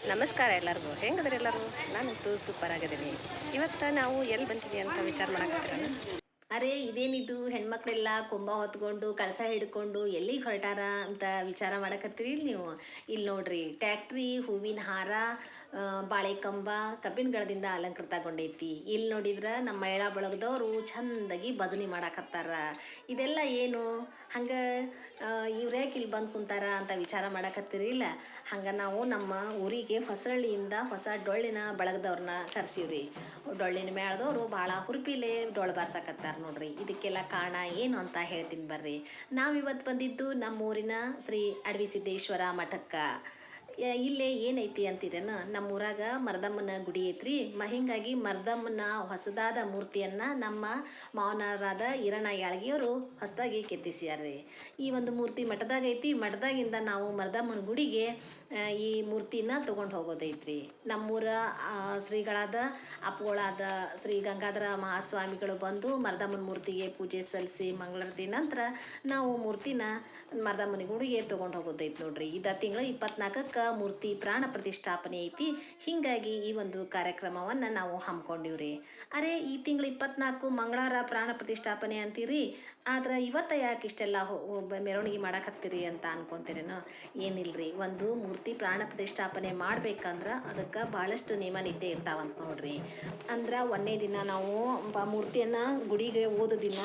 ನಮಸ್ಕಾರ ಎಲ್ಲರಿಗೂ. ಹೆಂಗದ್ರಿ ಎಲ್ಲರೂ? ನಾನಂತೂ ಸೂಪರ್ ಆಗಿದ್ದೀನಿ. ಇವತ್ತು ನಾವು ಎಲ್ಲಿ ಬಂದಿದ್ದೀವಿ ಅಂತ ವಿಚಾರ ಮಾಡಕತ್ತೀರ? ಅರೆ, ಇದೇನಿದು? ಹೆಣ್ಮಕ್ಳೆಲ್ಲ ಕೊಂಬ ಹೊತ್ಕೊಂಡು, ಕಳಸ ಹಿಡ್ಕೊಂಡು ಎಲ್ಲಿಗೆ ಹೊರಟಾರ ಅಂತ ವಿಚಾರ ಮಾಡಕತ್ತೀರಿ ನೀವು? ಇಲ್ಲಿ ನೋಡ್ರಿ, ಟ್ಯಾಕ್ಟ್ರಿ, ಹೂವಿನ ಹಾರ ಆ, ಬಾಳೆಕಂಬ ಕಬ್ಬಿನ ಗಿಡದಿಂದ ಅಲಂಕೃತಗೊಂಡೈತಿ. ಇಲ್ಲಿ ನೋಡಿದ್ರೆ ನಮ್ಮ ಮಹಿಳಾ ಬಳಗದವರು ಚಂದಾಗಿ ಭಜನೆ ಮಾಡಕತ್ತಾರ. ಇದೆಲ್ಲ ಏನು? ಹಂಗೆ ಇವ್ರ್ಯಾಕೆ ಇಲ್ಲಿ ಬಂದು ಕುಂತಾರ ಅಂತ ವಿಚಾರ ಮಾಡಕತ್ತೀರಿ ಇಲ್ಲ? ಹಂಗೆ ನಾವು ನಮ್ಮ ಊರಿಗೆ ಹೊಸಳ್ಳಿಯಿಂದ ಹೊಸ ಡೊಳ್ಳಿನ ಬಳಗದವ್ರನ್ನ ಕರ್ಸೀವ್ರಿ. ಡೊಳ್ಳಿನ ಮೇಳದವರು ಭಾಳ ಹುರುಪಿಲೆ ಡೊಳ್ಳು ಬಾರ್ಸಕತ್ತಾರ ನೋಡ್ರಿ. ಇದಕ್ಕೆಲ್ಲ ಕಾರಣ ಏನು ಅಂತ ಹೇಳ್ತೀನಿ ಬರ್ರಿ. ನಾವಿವತ್ತು ಬಂದಿದ್ದು ನಮ್ಮ ಊರಿನ ಶ್ರೀ ಅಡವಿ ಸಿದ್ದೇಶ್ವರ ಮಠಕ್ಕೆ. ಇಲ್ಲೇ ಏನೈತಿ ಅಂತೀರೇನ ನಮ್ಮ ಊರಾಗ ಮರ್ದಮ್ಮನ ಗುಡಿ ಐತ್ರಿ. ಹಿಂಗಾಗಿ ಮರ್ದಮ್ಮನ ಹೊಸದಾದ ಮೂರ್ತಿಯನ್ನ ನಮ್ಮ ಮಾವನರಾದ ಈರಣ್ಣ ಯಾಳಗಿಯವರು ಹೊಸದಾಗಿ ಕೆತ್ತಿಸ್ಯಾರ್ರಿ. ಈ ಒಂದು ಮೂರ್ತಿ ಮಠದಾಗ ಐತಿ. ಮಠದಾಗಿಂದ ನಾವು ಮರ್ದಮ್ಮನ ಗುಡಿಗೆ ಈ ಮೂರ್ತಿನ ತಗೊಂಡು ಹೋಗೋದೈತ್ರಿ. ನಮ್ಮೂರ ಶ್ರೀಗಳಾದ ಅಪ್ಪುಗಳಾದ ಶ್ರೀ ಗಂಗಾಧರ ಮಹಾಸ್ವಾಮಿಗಳು ಬಂದು ಮರ್ದಮ್ಮನ ಮೂರ್ತಿಗೆ ಪೂಜೆ ಸಲ್ಲಿಸಿ ಮಂಗಳಾರತಿ ನಂತರ ನಾವು ಮೂರ್ತಿನ ಮರ್ದಮ್ಮನ ಗುಡಿಗೆ ತೊಗೊಂಡು ಹೋಗೋದೈತಿ ನೋಡ್ರಿ. ಇದ ತಿಂಗಳ ಇಪ್ಪತ್ನಾಲ್ಕಕ್ಕೆ ಮೂರ್ತಿ ಪ್ರಾಣ ಪ್ರತಿಷ್ಠಾಪನೆ ಐತಿ. ಹಿಂಗಾಗಿ ಈ ಒಂದು ಕಾರ್ಯಕ್ರಮವನ್ನು ನಾವು ಹಮ್ಮಿಕೊಂಡಿವ್ರಿ ಅರೆ, ಈ ತಿಂಗಳ ಇಪ್ಪತ್ನಾಲ್ಕು ಮಂಗಳವಾರ ಪ್ರಾಣ ಪ್ರತಿಷ್ಠಾಪನೆ ಅಂತೀರಿ. ಆದ್ರೆ ಇವತ್ತ ಯಾಕೆ ಇಷ್ಟೆಲ್ಲ ಮೆರವಣಿಗೆ ಮಾಡಕತ್ತೀರಿ ಅಂತ ಅನ್ಕೊಂತೀರೇನೋ? ಏನಿಲ್ರಿ, ಒಂದು ಮೂರ್ತಿ ಪ್ರಾಣ ಪ್ರತಿಷ್ಠಾಪನೆ ಮಾಡ್ಬೇಕಂದ್ರೆ ಅದಕ್ಕೆ ಭಾಳಷ್ಟು ನಿಯಮ ನಿದ್ದೆ ಇರ್ತಾವಂತ ನೋಡ್ರಿ. ಅಂದ್ರ ಒಂದನೇ ದಿನ ನಾವು ಮೂರ್ತಿಯನ್ನ ಗುಡಿಗೆ ಓದ ದಿನ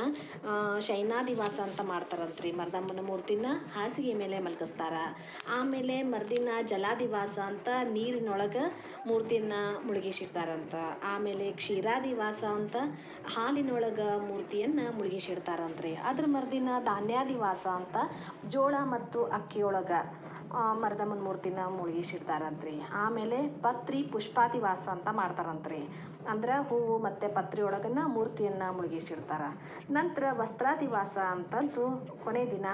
ಶೈನಾ ದಿವಾಸ ಅಂತ ಮಾಡ್ತಾರಂತ್ರಿ. ಮರ್ದಮ್ಮನ ಮೂರ್ತಿನ ಹಾಸಿಗೆ ಮೇಲೆ ಮಲಗಿಸ್ತಾರ. ಆಮೇಲೆ ಮರ್ದಿನ ಜಲಾದಿವಾಸ ಅಂತ ನೀರಿನೊಳಗೆ ಮೂರ್ತಿಯನ್ನ ಮುಳುಗಿಸಿಡ್ತಾರಂತ. ಆಮೇಲೆ ಕ್ಷೀರಾದಿವಾಸ ಅಂತ ಹಾಲಿನೊಳಗೆ ಮೂರ್ತಿಯನ್ನು ಮುಳುಗಿಸಿಡ್ತಾರಂತ್ರಿ. ಅದ್ರ ಮರ್ದಿನ ಧಾನ್ಯಾದಿವಾಸ ಅಂತ ಜೋಳ ಮತ್ತು ಅಕ್ಕಿಯೊಳಗೆ. ಮರ್ದಮ್ಮನ ಮೂರ್ತಿನ ಮುಳುಗಿಸಿಡ್ತಾರಂತ್ರಿ. ಆಮೇಲೆ ಪತ್ರಿ ಪುಷ್ಪಾದಿವಾಸ ಅಂತ ಮಾಡ್ತಾರಂತ್ರಿ. ಅಂದ್ರೆ ಹೂವು ಮತ್ತು ಪತ್ರಿ ಒಳಗನ್ನ ಮೂರ್ತಿಯನ್ನು ಮುಳುಗಿಸಿಡ್ತಾರ. ನಂತರ ವಸ್ತ್ರಾದಿವಾಸ ಅಂತಂತೂ ಕೊನೆ ದಿನ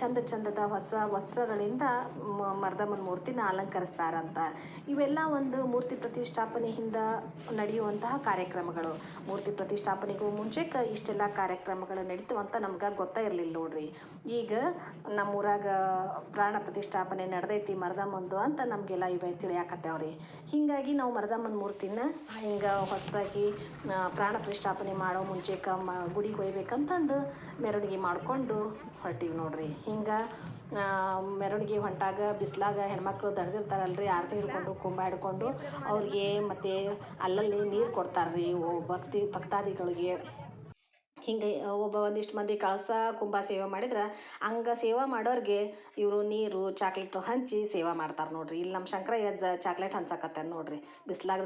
ಚಂದ ಚಂದದ ಹೊಸ ವಸ್ತ್ರಗಳಿಂದ ಮರದಮ್ಮನ ಮೂರ್ತಿನ ಅಲಂಕರಿಸ್ತಾರಂತ. ಇವೆಲ್ಲ ಒಂದು ಮೂರ್ತಿ ಪ್ರತಿಷ್ಠಾಪನೆ ಹಿಂದ ನಡೆಯುವಂತಹ ಕಾರ್ಯಕ್ರಮಗಳು. ಮೂರ್ತಿ ಪ್ರತಿಷ್ಠಾಪನೆಗೂ ಮುಂಚೆ ಇಷ್ಟೆಲ್ಲ ಕಾರ್ಯಕ್ರಮಗಳು ನಡೀತಾವಂತ ನಮ್ಗೆ ಗೊತ್ತೇ ಇರಲಿಲ್ಲ ನೋಡ್ರಿ. ಈಗ ನಮ್ಮೂರಾಗ ಪ್ರಾಣ ಪ್ರತಿಷ್ಠಾಪನೆ ನಡೆದೈತಿ ಮರದಮ್ಮಂದು ಅಂತ ನಮಗೆಲ್ಲ ಇವೆ ತಿಳಿಯಾಕತ್ತೇವ್ರಿ ಹೀಗಾಗಿ ನಾವು ಮರದಮ್ಮನ ಮೂರ್ತಿನ ಹಿಂಗೆ ಹೊಸದಾಗಿ ಪ್ರಾಣ ಪ್ರತಿಷ್ಠಾಪನೆ ಮಾಡೋ ಮುಂಚೆಕ ಮ, ಗುಡಿಗೆ ಒಯ್ಬೇಕಂತಂದು ಮೆರವಣಿಗೆ ಮಾಡಿಕೊಂಡು ಹೊರಟೀವಿ ನೋಡ್ರಿ. ಹಿಂಗೆ ಮೆರವಣಿಗೆ ಹೊಂಟಾಗ ಬಿಸಿಲಾಗ ಹೆಣ್ಮಕ್ಳು ದಡ್ದಿರ್ತಾರಲ್ರಿ, ಆರತಿ ಹಿಡ್ಕೊಂಡು ಕುಂಭ ಹಿಡ್ಕೊಂಡು ಅವ್ರಿಗೆ ಮತ್ತು ಅಲ್ಲಲ್ಲಿ ನೀರು ಕೊಡ್ತಾರ್ರಿ, ಓ, ಭಕ್ತಿ, ಭಕ್ತಾದಿಗಳಿಗೆ. ಹಿಂಗೆ ಒಬ್ಬ ಒಂದಿಷ್ಟು ಮಂದಿ ಕಳಸ ಕುಂಬ ಸೇವೆ ಮಾಡಿದ್ರೆ, ಹಂಗೆ ಸೇವೆ ಮಾಡೋರಿಗೆ ಇವರು ನೀರು ಚಾಕ್ಲೇಟು ಹಂಚಿ ಸೇವೆ ಮಾಡ್ತಾರೆ ನೋಡ್ರಿ. ಇಲ್ಲಿ ನಮ್ಮ ಶಂಕರ ಯಜ್ಜ ಚಾಕ್ಲೇಟ್ ಹಂಚಕತ್ತಾರ ನೋಡ್ರಿ. ಬಿಸ್ಲಾಗ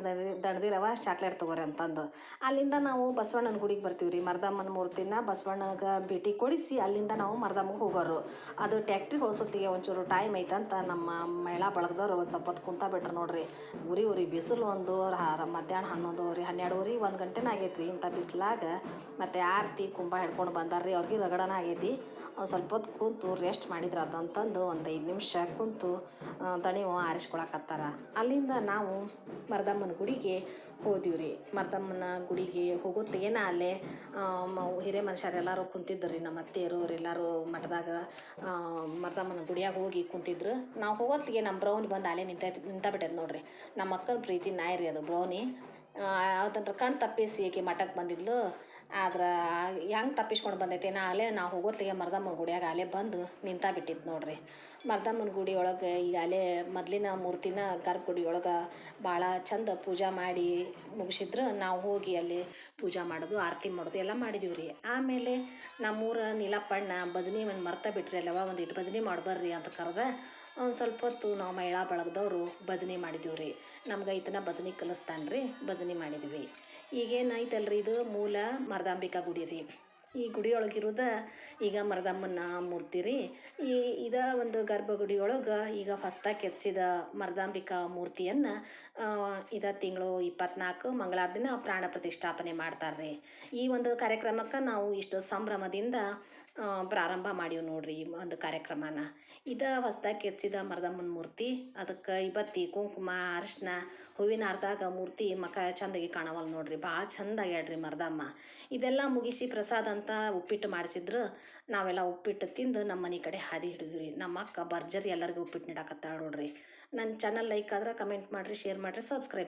ದಣದಿರವ ಚಾಕ್ಲೇಟ್ ತೊಗೋರಿ ಅಂತಂದು. ಅಲ್ಲಿಂದ ನಾವು ಬಸವಣ್ಣನ ಗುಡಿಗೆ ಬರ್ತೀವಿ ರೀ ಮರ್ದಮ್ಮನ ಮೂರ್ತಿನ ಬಸವಣ್ಣಗೆ ಭೇಟಿ ಕೊಡಿಸಿ ಅಲ್ಲಿಂದ ನಾವು ಮರ್ದಮ್ಮಗೆ ಹೋಗೋರು. ಅದು ಟ್ಯಾಕ್ಟ್ರಿ ಹೊಳ್ಸೋತ್ಲಿಗೆ ಒಂಚೂರು ಟೈಮ್ ಐತಂತ ನಮ್ಮ ಮಹಿಳಾ ಬಳಗದವ್ರು ಒಂದು ಸ್ವಲ್ಪ ಹೊತ್ತು ಕುಂತ ಬಿಟ್ರು ನೋಡ್ರಿ. ಉರಿ ಉರಿ ಬಿಸಿಲು ಒಂದು ಮಧ್ಯಾಹ್ನ ಹನ್ನೊಂದುವರೆ ಹನ್ನೆರಡುವರೆ ಒಂದು ಗಂಟೆನ ಆಗೈತೆ ರೀ ಇಂಥ ಬಿಸಿಲಾಗ. ಮತ್ತು ಆರತಿ ಕುಂಭ ಹಿಡ್ಕೊಂಡು ಬಂದಾರ ರೀ ಅವ್ರಿಗೆ ರಗಡನ ಆಗೈತಿ. ಅವ್ರು ಸ್ವಲ್ಪ ಹೊತ್ತು ಕೂತು ರೆಸ್ಟ್ ಮಾಡಿದ್ರ ಅದಂತಂದು ಒಂದು ಐದು ನಿಮಿಷ ಕುಂತು ದಣಿವು ಆರಿಸ್ಕೊಳಕತ್ತಾರ. ಅಲ್ಲಿಂದ ನಾವು ಮರದಮ್ಮನ ಗುಡಿಗೆ ಹೋದಿವಿ ರೀ ಮರದಮ್ಮನ ಗುಡಿಗೆ ಹೋಗೋತ್ಲಿಗೇನ ಅಲ್ಲೇ ಹಿರಿಯ ಮ- ಹಿರೇ ಮನುಷ್ಯರು ಎಲ್ಲರೂ ಕುಂತಿದ್ರು ರೀ ನಮ್ಮ ಅತ್ತೆಯರು ಎಲ್ಲರೂ ಮಠದಾಗ ಮರದಮ್ಮನ ಗುಡಿಯಾಗ ಹೋಗಿ ಕುಂತಿದ್ರು. ನಾವು ಹೋಗೋತ್ಲಿಗೆ ನಮ್ಮ ಬ್ರೌನಿ ಬಂದು ಅಲ್ಲೇ ನಿಂತ ನಿಂತ ಬಿಟ್ಟೈತೆ ನೋಡ್ರಿ. ನಮ್ಮ ಅಕ್ಕನ ಪ್ರೀತಿ ನಾಯಿ ರೀ ಅದು ಬ್ರೌನಿ. ಅದನ್ನ ಕಣ್ ತಪ್ಪಿಸಿ ಆಕೆ ಮಠಕ್ಕೆ ಬಂದಿದ್ಲು. ಆದ್ರೆ ಹೆಂಗೆ ತಪ್ಪಿಸ್ಕೊಂಡು ಬಂದೈತಿ? ನಾ ಅಲ್ಲೇ ನಾವು ಹೋಗೋತ್ಲಿಗೆ ಮರ್ದಮ್ಮನ ಗುಡಿಯಾಗ ಅಲ್ಲೇ ಬಂದು ನಿಂತ ಬಿಟ್ಟಿತ್ತು ನೋಡ್ರಿ. ಮರ್ದಮ್ಮನ ಗುಡಿ ಒಳಗೆ ಈಗ ಅಲ್ಲೇ ಮೊದಲಿನ ಮೂರ್ತಿನ ಗರ್ಭಗುಡಿ ಒಳಗೆ ಭಾಳ ಚಂದ ಪೂಜೆ ಮಾಡಿ ಮುಗಿಸಿದ್ರು ನಾವು ಹೋಗಿ ಅಲ್ಲಿ ಪೂಜೆ ಮಾಡೋದು, ಆರತಿ ಮಾಡೋದು ಎಲ್ಲ ಮಾಡಿದೀವಿ ರೀ ಆಮೇಲೆ ನಮ್ಮೂರ ನೀಲಪ್ಪಣ್ಣ ಭಜನಿ ಒಂದು ಮರ್ತ ಬಿಟ್ರಿ ಅಲ್ಲವ ಒಂದಿಟ್ಟು ಭಜನಿ ಮಾಡ್ಬರ್ರಿ ಅಂತ ಕರೆದ ಒಂದು ಸ್ವಲ್ಪ ಹೊತ್ತು ನಾವು ಮಹಿಳಾ ಬಳಗದವರು ಭಜನೆ ಮಾಡಿದ್ದೀವಿ ರೀ. ನಮ್ಗೆ ಈತನ ಭಜನೆ ಕಲಿಸ್ತಾನೆ ರೀ, ಭಜನೆ ಮಾಡಿದ್ವಿ. ಈಗೇನು ಐತಲ್ರಿ ಇದು ಮೂಲ ಮರದಾಂಬಿಕಾ ಗುಡಿ ರೀ. ಈ ಗುಡಿಯೊಳಗಿರೋದ ಈಗ ಮರ್ದಮ್ಮನ ಮೂರ್ತಿ ರೀ. ಈ ಇದ ಒಂದು ಗರ್ಭಗುಡಿ ಒಳಗೆ ಈಗ ಹೊಸ್ದಾಗಿ ಕೆತ್ತಿಸಿದ ಮರದಾಂಬಿಕಾ ಮೂರ್ತಿಯನ್ನು ಇದ ತಿಂಗಳು ಇಪ್ಪತ್ನಾಲ್ಕು ಮಂಗಳಾರ ದಿನ ಪ್ರಾಣ ಪ್ರತಿಷ್ಠಾಪನೆ ಮಾಡ್ತಾರೆ ರೀ. ಈ ಒಂದು ಕಾರ್ಯಕ್ರಮಕ್ಕೆ ನಾವು ಇಷ್ಟು ಸಂಭ್ರಮದಿಂದ ಪ್ರಾರಂಭ ಮಾಡೀವಿ ನೋಡ್ರಿ ಒಂದು ಕಾರ್ಯಕ್ರಮನ. ಇದ ಹೊಸ್ದಾಗಿ ಕೆತ್ತಿಸಿದ ಮರದಮ್ಮನ ಮೂರ್ತಿ, ಅದಕ್ಕೆ ಇಬ್ಬತ್ತಿ ಕುಂಕುಮ, ಅರಿಶಿನ, ಹೂವಿನ ಅರ್ಧಾಗ ಮೂರ್ತಿ ಮಕ ಚಂದಾಗಿ ಕಾಣವಲ್ಲ ನೋಡ್ರಿ, ಭಾಳ ಚಂದ ಆಗ್ಯಾಡ್ರಿ ಮರದಮ್ಮ. ಇದೆಲ್ಲ ಮುಗಿಸಿ ಪ್ರಸಾದ ಅಂತ ಉಪ್ಪಿಟ್ಟು ಮಾಡಿಸಿದ್ರು, ನಾವೆಲ್ಲ ಉಪ್ಪಿಟ್ಟು ತಿಂದು ನಮ್ಮ ಮನೆ ಕಡೆ ಹಾದಿ ಹಿಡಿದ್ರಿ ನಮ್ಮ ಅಕ್ಕ ಭರ್ಜರಿ ಎಲ್ಲರಿಗೂ ಉಪ್ಪಿಟ್ಟು ನೀಡಕತ್ತಾಳ ನೋಡ್ರಿ. ನನ್ನ ಚಾನಲ್ ಲೈಕ್ ಆದ್ರೆ ಕಮೆಂಟ್ ಮಾಡಿರಿ ಶೇರ್ ಮಾಡಿರಿ ಸಬ್ಸ್ಕ್ರೈಬ್